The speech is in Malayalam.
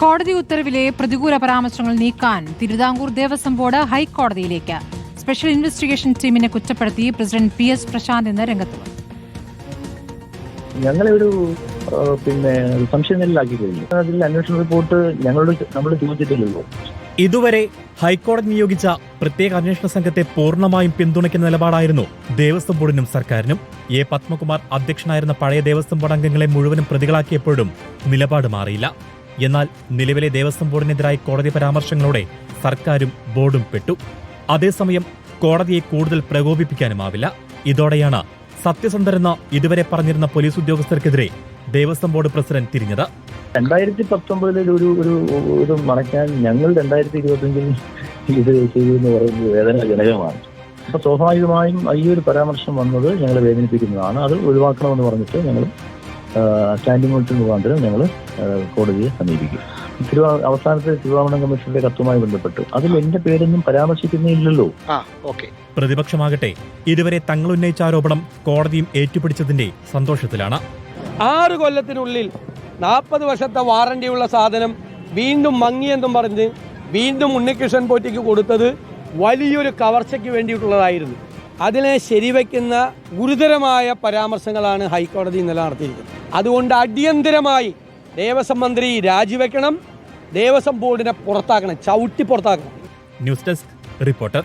കോടതി ഉത്തരവിലെ പ്രതികൂല പരാമർശങ്ങൾ നീക്കാൻ തിരുവിതാംകൂർ ദേവസ്വം ബോർഡ് ഹൈക്കോടതിയിലേക്ക് സ്പെഷ്യൽ ഇൻവെസ്റ്റിഗേഷൻ ടീമിനെ കുറ്റപ്പെടുത്തി പ്രസിഡന്റ് പി എസ് പ്രശാന്ത് ഇന്ന് രംഗത്ത് ഞങ്ങളൊരു ഒരു പിന്നെ അതിൽ അന്വേഷണ റിപ്പോർട്ട് ഞങ്ങളോട് നമ്മൾ ചോദിച്ചിട്ടില്ലല്ലോ. ഇതുവരെ ഹൈക്കോടതി നിയോഗിച്ച പ്രത്യേക അന്വേഷണ സംഘത്തെ പൂർണമായും പിന്തുണയ്ക്കുന്ന നിലപാടായിരുന്നു ദേവസ്വം ബോർഡിനും സർക്കാരിനും. എ പത്മകുമാർ അധ്യക്ഷനായിരുന്ന പഴയ ദേവസ്വം ബോർഡ് അംഗങ്ങളെ മുഴുവനും പ്രതികളാക്കിയപ്പോഴും നിലപാട് മാറിയില്ല. എന്നാൽ നിലവിലെ ദേവസ്വം ബോർഡിനെതിരായി കോടതി പരാമർശങ്ങളോടെ സർക്കാരും ബോർഡും പെട്ടു. അതേസമയം കോടതിയെ കൂടുതൽ പ്രകോപിപ്പിക്കാനുമാവില്ല. ഇതോടെയാണ് സത്യസന്ധരെന്ന ഇതുവരെ പറഞ്ഞിരുന്ന പോലീസ് ഉദ്യോഗസ്ഥർക്കെതിരെ ദേവസ്വം ബോർഡ് പ്രസിഡന്റ് തിരിഞ്ഞത്. രണ്ടായിരത്തി പത്തൊമ്പതിൽ ഒരു ഒരു ഇത് മറയ്ക്കാൻ ഞങ്ങൾ രണ്ടായിരത്തി ഇരുപത്തിയഞ്ചിൽ ഇത് ചെയ്തു എന്ന് പറയുന്നത് വേദനാജനകമാണ്. അപ്പൊ സ്വാഭാവികമായും ഈ ഒരു പരാമർശം വന്നത് ഞങ്ങളെ വേദനിപ്പിക്കുന്നതാണ്. അത് ഒഴിവാക്കണമെന്ന് പറഞ്ഞിട്ട് ഞങ്ങൾ സ്റ്റാൻഡിംഗ് കമ്മിറ്റി മുഖാന്തരം ഞങ്ങൾ കോടതിയെ സമീപിക്കും. തിരുവാ അവസാനത്തെ തിരുവാഭരണം കമ്മീഷന്റെ കത്തുമായി ബന്ധപ്പെട്ട്. അതിൽ എന്റെ പേരൊന്നും പരാമർശിക്കുന്നില്ലല്ലോ. ആ ഓക്കെ. പ്രതിപക്ഷമാകട്ടെ ഇതുവരെ തങ്ങൾ ഉന്നയിച്ച ആരോപണം കോടതിയും ഏറ്റുപിടിച്ചതിന്റെ സന്തോഷത്തിലാണ്. ആറ് കൊല്ലത്തിനുള്ളിൽ നാൽപ്പത് വർഷത്തെ വാറണ്ടിയുള്ള സാധനം വീണ്ടും മങ്ങിയെന്നും പറഞ്ഞ് വീണ്ടും ഉണ്ണികൃഷ്ണൻ പോറ്റിക്ക് കൊടുത്തത് വലിയൊരു കവർച്ചയ്ക്ക് വേണ്ടിയിട്ടുള്ളതായിരുന്നു. അതിനെ ശരിവയ്ക്കുന്ന ഗുരുതരമായ പരാമർശങ്ങളാണ് ഹൈക്കോടതി ഇന്നലെ നടത്തിയിരിക്കുന്നത്. അതുകൊണ്ട് അടിയന്തരമായി ദേവസ്വം മന്ത്രി രാജിവെക്കണം. ദേവസ്വം ബോർഡിനെ പുറത്താക്കണം ചവിട്ടി പുറത്താക്കണം. News desk reporter.